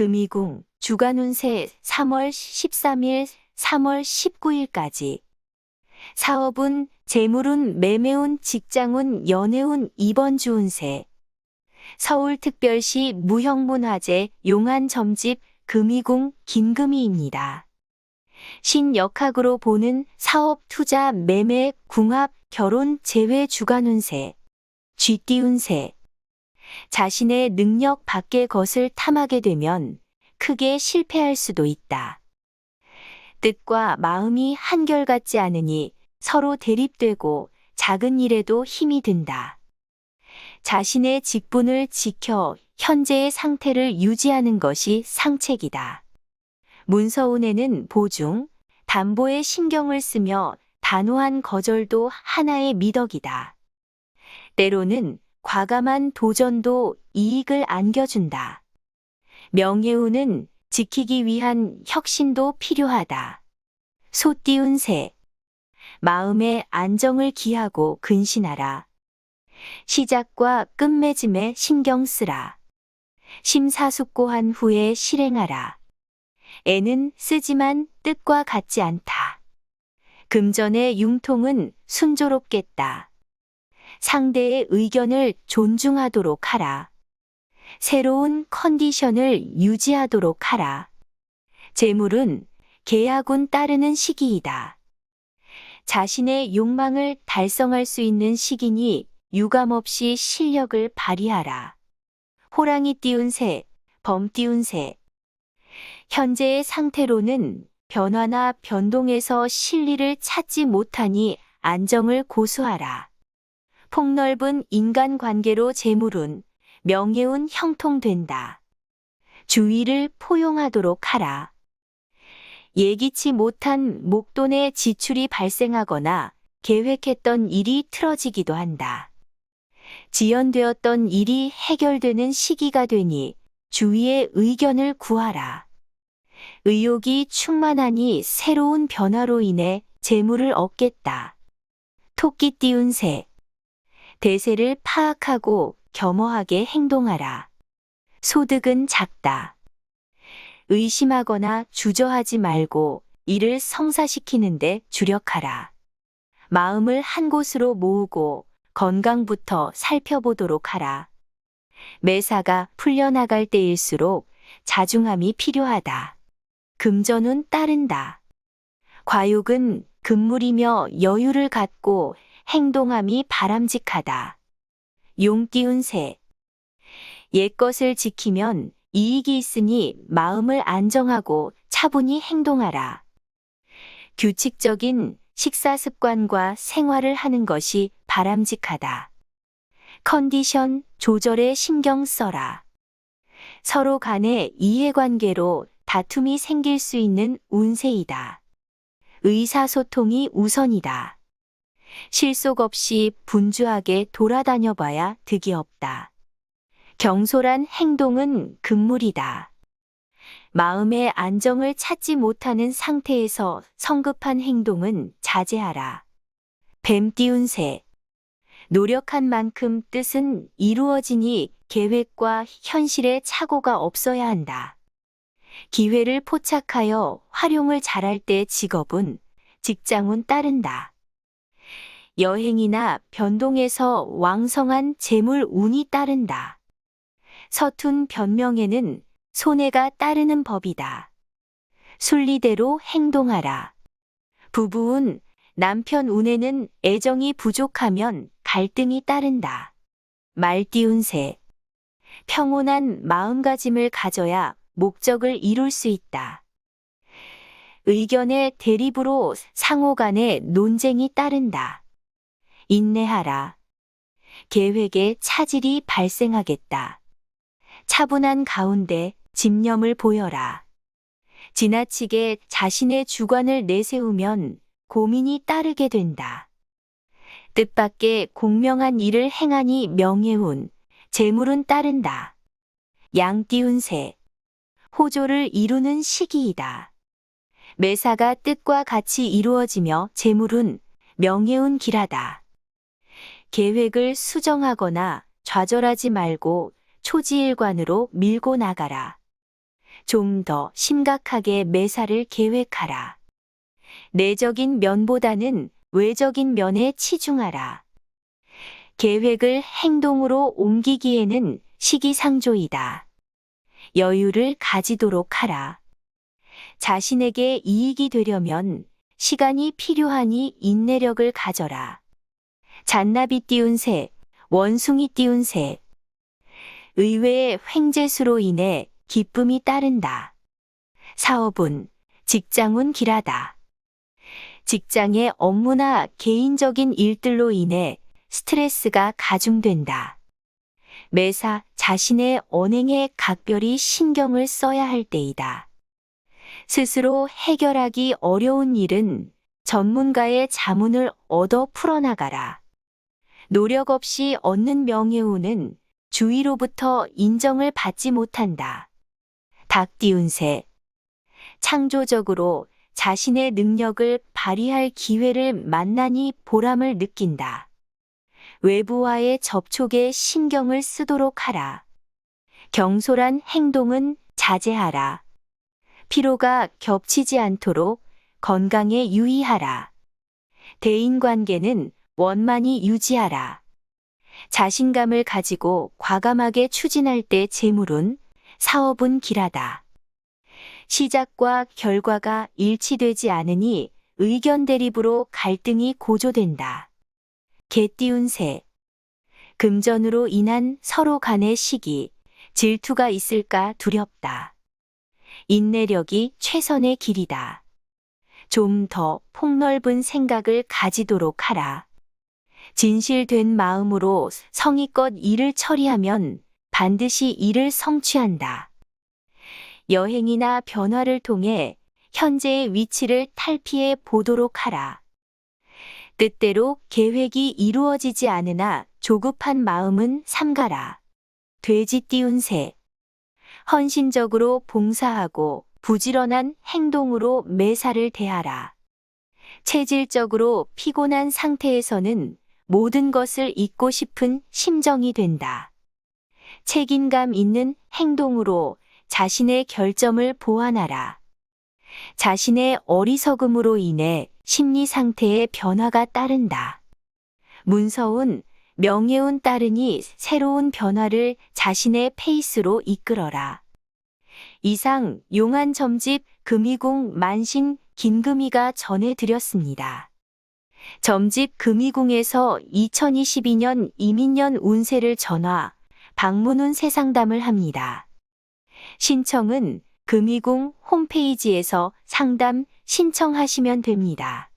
금이궁 주간운세 3월 13일, 3월 19일까지. 사업운, 재물운, 매매운, 직장운, 연애운, 이번 주운세. 서울특별시 무형문화재 용안점집 금이궁 김금희입니다. 신역학으로 보는 사업, 투자, 매매, 궁합, 결혼, 재회 주간운세. 쥐띠운세. 자신의 능력 밖의 것을 탐하게 되면 크게 실패할 수도 있다. 뜻과 마음이 한결같지 않으니 서로 대립되고 작은 일에도 힘이 든다. 자신의 직분을 지켜 현재의 상태를 유지하는 것이 상책이다. 문서운에는 보증, 담보에 신경을 쓰며 단호한 거절도 하나의 미덕이다. 때로는 과감한 도전도 이익을 안겨준다. 명예운은 지키기 위한 혁신도 필요하다. 소띠운 새. 마음의 안정을 기하고 근신하라. 시작과 끝맺음에 신경 쓰라. 심사숙고한 후에 실행하라. 애는 쓰지만 뜻과 같지 않다. 금전의 융통은 순조롭겠다. 상대의 의견을 존중하도록 하라. 새로운 컨디션을 유지하도록 하라. 재물은 계약운 따르는 시기이다. 자신의 욕망을 달성할 수 있는 시기니 유감없이 실력을 발휘하라. 호랑이 띄운 새, 범 띄운 새. 현재의 상태로는 변화나 변동에서 실리를 찾지 못하니 안정을 고수하라. 폭넓은 인간관계로 재물운, 명예운 형통된다. 주의를 포용하도록 하라. 예기치 못한 목돈의 지출이 발생하거나 계획했던 일이 틀어지기도 한다. 지연되었던 일이 해결되는 시기가 되니 주위의 의견을 구하라. 의욕이 충만하니 새로운 변화로 인해 재물을 얻겠다. 토끼 띄운 새. 대세를 파악하고 겸허하게 행동하라. 소득은 작다. 의심하거나 주저하지 말고 이를 성사시키는데 주력하라. 마음을 한 곳으로 모으고 건강부터 살펴보도록 하라. 매사가 풀려나갈 때일수록 자중함이 필요하다. 금전은 따른다. 과욕은 금물이며 여유를 갖고 행동함이 바람직하다. 용 띄운 새. 옛것을 지키면 이익이 있으니 마음을 안정하고 차분히 행동하라. 규칙적인 식사 습관과 생활을 하는 것이 바람직하다. 컨디션 조절에 신경 써라. 서로 간의 이해관계로 다툼이 생길 수 있는 운세이다. 의사소통이 우선이다. 실속 없이 분주하게 돌아다녀 봐야 득이 없다. 경솔한 행동은 금물이다. 마음의 안정을 찾지 못하는 상태에서 성급한 행동은 자제하라. 뱀 띄운 새. 노력한 만큼 뜻은 이루어지니 계획과 현실에 착오가 없어야 한다. 기회를 포착하여 활용을 잘할 때 직업은 직장운 따른다. 여행이나 변동에서 왕성한 재물 운이 따른다. 서툰 변명에는 손해가 따르는 법이다. 순리대로 행동하라. 부부운 남편 운에는 애정이 부족하면 갈등이 따른다. 말 띄운 새. 평온한 마음가짐을 가져야 목적을 이룰 수 있다. 의견의 대립으로 상호 간의 논쟁이 따른다. 인내하라. 계획에 차질이 발생하겠다. 차분한 가운데 집념을 보여라. 지나치게 자신의 주관을 내세우면 고민이 따르게 된다. 뜻밖의 공명한 일을 행하니 명예운, 재물은 따른다. 양 띄운 새. 호조를 이루는 시기이다. 매사가 뜻과 같이 이루어지며 재물은 명예운 길하다. 계획을 수정하거나 좌절하지 말고 초지일관으로 밀고 나가라. 좀 더 심각하게 매사를 계획하라. 내적인 면보다는 외적인 면에 치중하라. 계획을 행동으로 옮기기에는 시기상조이다. 여유를 가지도록 하라. 자신에게 이익이 되려면 시간이 필요하니 인내력을 가져라. 잔나비 띄운 새, 원숭이 띄운 새. 의외의 횡재수로 인해 기쁨이 따른다. 사업은, 직장은 길하다. 직장의 업무나 개인적인 일들로 인해 스트레스가 가중된다. 매사 자신의 언행에 각별히 신경을 써야 할 때이다. 스스로 해결하기 어려운 일은 전문가의 자문을 얻어 풀어나가라. 노력 없이 얻는 명예우는 주위로부터 인정을 받지 못한다. 닭 띄운 새. 창조적으로 자신의 능력을 발휘할 기회를 만나니 보람을 느낀다. 외부와의 접촉에 신경을 쓰도록 하라. 경솔한 행동은 자제하라. 피로가 겹치지 않도록 건강에 유의하라. 대인관계는 원만히 유지하라. 자신감을 가지고 과감하게 추진할 때 재물은 사업은 길하다. 시작과 결과가 일치되지 않으니 의견 대립으로 갈등이 고조된다. 개 띄운 새. 금전으로 인한 서로 간의 시기, 질투가 있을까 두렵다. 인내력이 최선의 길이다. 좀 더 폭넓은 생각을 가지도록 하라. 진실된 마음으로 성의껏 일을 처리하면 반드시 일을 성취한다. 여행이나 변화를 통해 현재의 위치를 탈피해 보도록 하라. 뜻대로 계획이 이루어지지 않으나 조급한 마음은 삼가라. 돼지 띄운 새. 헌신적으로 봉사하고 부지런한 행동으로 매사를 대하라. 체질적으로 피곤한 상태에서는 모든 것을 잊고 싶은 심정이 된다. 책임감 있는 행동으로 자신의 결점을 보완하라. 자신의 어리석음으로 인해 심리 상태에 변화가 따른다. 문서운, 명예운 따르니 새로운 변화를 자신의 페이스로 이끌어라. 이상 용한 점집 금이궁 만신 김금이가 전해드렸습니다. 점집 금이궁에서 2022년 이민년 운세를 전화, 방문운 세상담을 합니다. 신청은 금이궁 홈페이지에서 상담 신청하시면 됩니다.